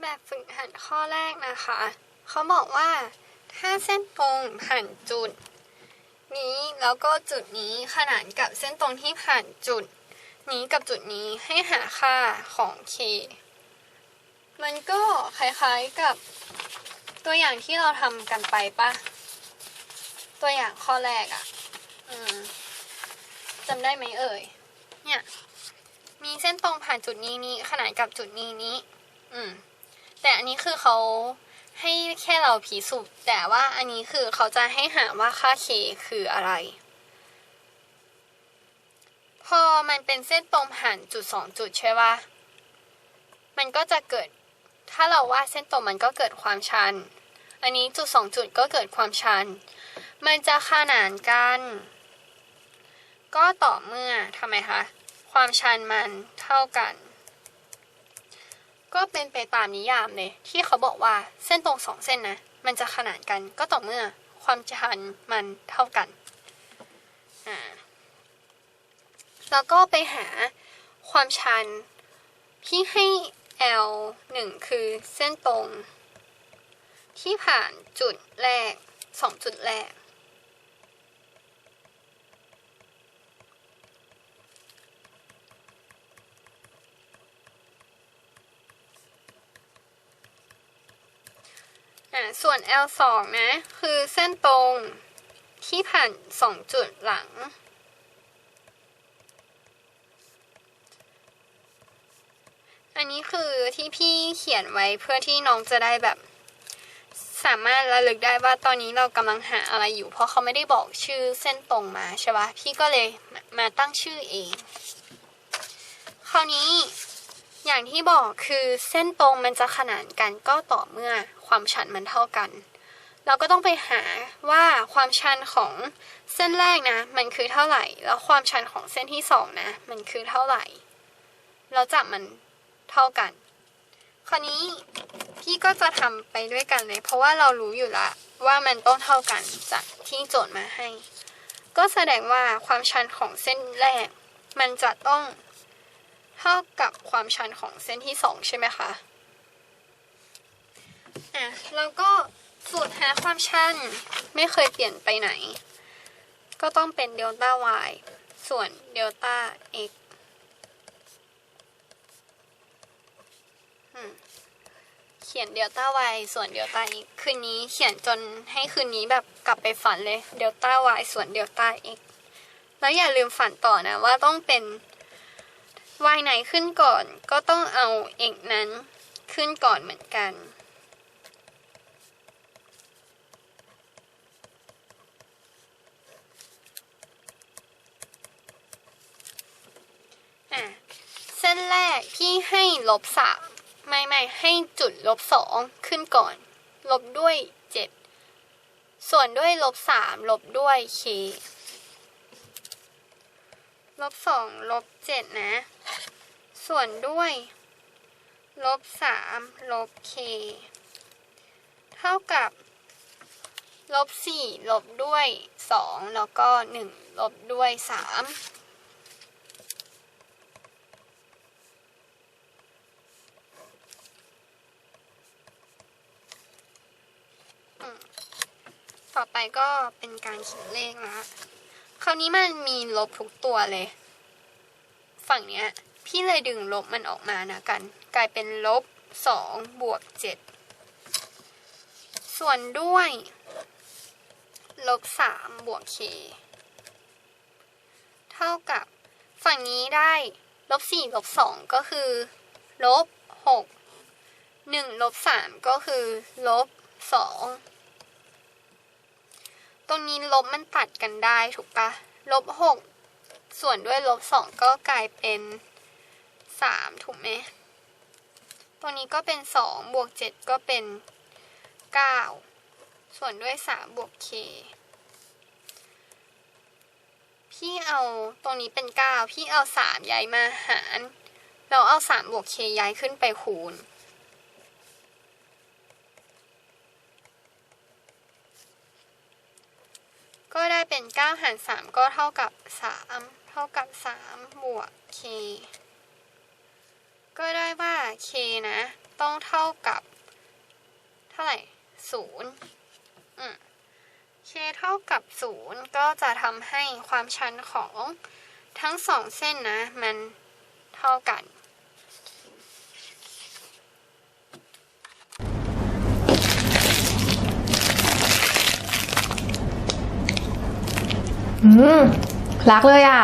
แบบฝึกหัดข้อแรกนะคะ เขาบอกว่า ถ้าเส้นตรงผ่านจุด นี้แล้วก็จุดนี้ขนานกับเส้นตรงที่ผ่านจุด นี้กับจุดนี้ให้หาค่าของ k มันก็คล้ายๆกับตัวอย่างที่เราทำกันไปปะตัวอย่างข้อแรกอะ่ะจำได้ไหมเอ่ย เนี่ย มีเส้นตรงผ่านจุดนี้นี้ขนานกับจุดนี้นี้อืม แต่อันนี้คือเขาให้แค่เราพิสูจน์แต่ว่าอันนี้คือเขาจะให้หาว่าค่า k คืออะไร พอมันเป็นเส้นตรงผ่านจุดสองจุดใช่ปะมันก็จะเกิด ถ้าเราวาดเส้นตรงมันก็เกิดความชัน อันนี้จุดสองจุดก็เกิดความชัน มันจะขนานกัน ก็ต่อเมื่อทำไมคะ ความชันมันเท่ากัน ก็เป็นไปตามนิยามเลย ที่เขาบอกว่าเส้นตรงสองเส้นนะ มันจะขนานกันก็ต่อเมื่อความชันมันเท่ากันอ่าแล้วก็ไปหาความชันที่ให้ L 1 คือเส้นตรง ที่ผ่านจุดแรกสองจุดแรก ส่วน L 2 นะ คือเส้นตรงที่ผ่านสองจุดหลัง อันนี้คือที่พี่เขียนไว้เพื่อที่น้องจะได้แบบ สามารถระลึกได้ว่าตอนนี้เรากำลังหาอะไรอยู่ เพราะเขาไม่ได้บอกชื่อเส้นตรงมาใช่ปะพี่ก็เลยมาตั้งชื่อเอง คราวนี้ อย่างที่บอกคือเส้นตรงมันจะขนานกันก็ต่อเมื่อความชันมันเท่ากัน เราก็ต้องไปหาว่าความชันของเส้นแรกนะ มันคือเท่าไหร่ แล้วความชันของเส้นที่สองนะ มันคือเท่าไหร่ เราจับมันเท่ากัน คราวนี้พี่ก็จะทำไปด้วยกันเลย เพราะว่าเรารู้อยู่ละว่ามันต้องเท่ากันจากที่โจทย์มาให้ ก็แสดงว่าความชันของเส้นแรก มันจะต้อง เท่ากับความชันของเส้นที่สองใช่ไหมคะ อะ แล้วก็สูตรหาความชันไม่เคยเปลี่ยนไปไหน ก็ต้องเป็นเดลต้า y ส่วนเดลต้า x อืมเขียนเดลต้า y ส่วนเดลต้า x คืนนี้เขียนจนให้คืนนี้แบบกลับไปฝันเลยเดลต้า y ส่วนเดลต้า x แล้วอย่าลืมฝันต่อนะว่าต้องเป็น y ไหนขึ้นก่อนก็ต้องเอา x นั้นขึ้นก่อนเหมือนกันอะเส้นแรกที่ให้ลบสามไม่ไม่ให้จุดลบสองขึ้นก่อน ลบด้วยเจ็ดส่วนด้วยลบสามลบด้วย k ลบสองลบเจ็ดนะ ส่วนด้วยลบสามลบ k เท่ากับลบสี่ลบด้วยสองแล้วก็หนึ่งลบด้วยสามต่อไปก็เป็นการเขียนเลขละคราวนี้มันมีลบทุกตัวเลย ฝั่งเนี้ย พี่เลยดึงลบมันออกมานะกัน กลายเป็นลบสองบวกเจ็ดส่วนด้วยลบสามบวก k เท่ากับฝั่งนี้ได้ลบสี่ลบสองก็คือลบหกหนึ่งลบสามก็คือลบสองตรงนี้ลบมันตัดกันได้ถูกปะลบหกส่วนด้วยลบสองก็กลายเป็น สามถูกไหมตรงนี้ก็เป็นสองบวกเจ็ดก็เป็นเก้าส่วนด้วยสามบวก k พี่เอาตรงนี้เป็นเก้าพี่เอาสามย้ายมาหารเราเอาสามบวก k ย้ายขึ้นไปคูณก็ได้เป็นเก้าหารสามก็เท่ากับสามเท่ากับสามบวก k ก็ได้ว่า k นะ ต้องเท่ากับ เท่าไหร่ศูนย์อืม k เท่ากับศูนย์ก็จะทำให้ความชันของทั้งสองเส้นนะ มันเท่ากันอืมรักเลยอะ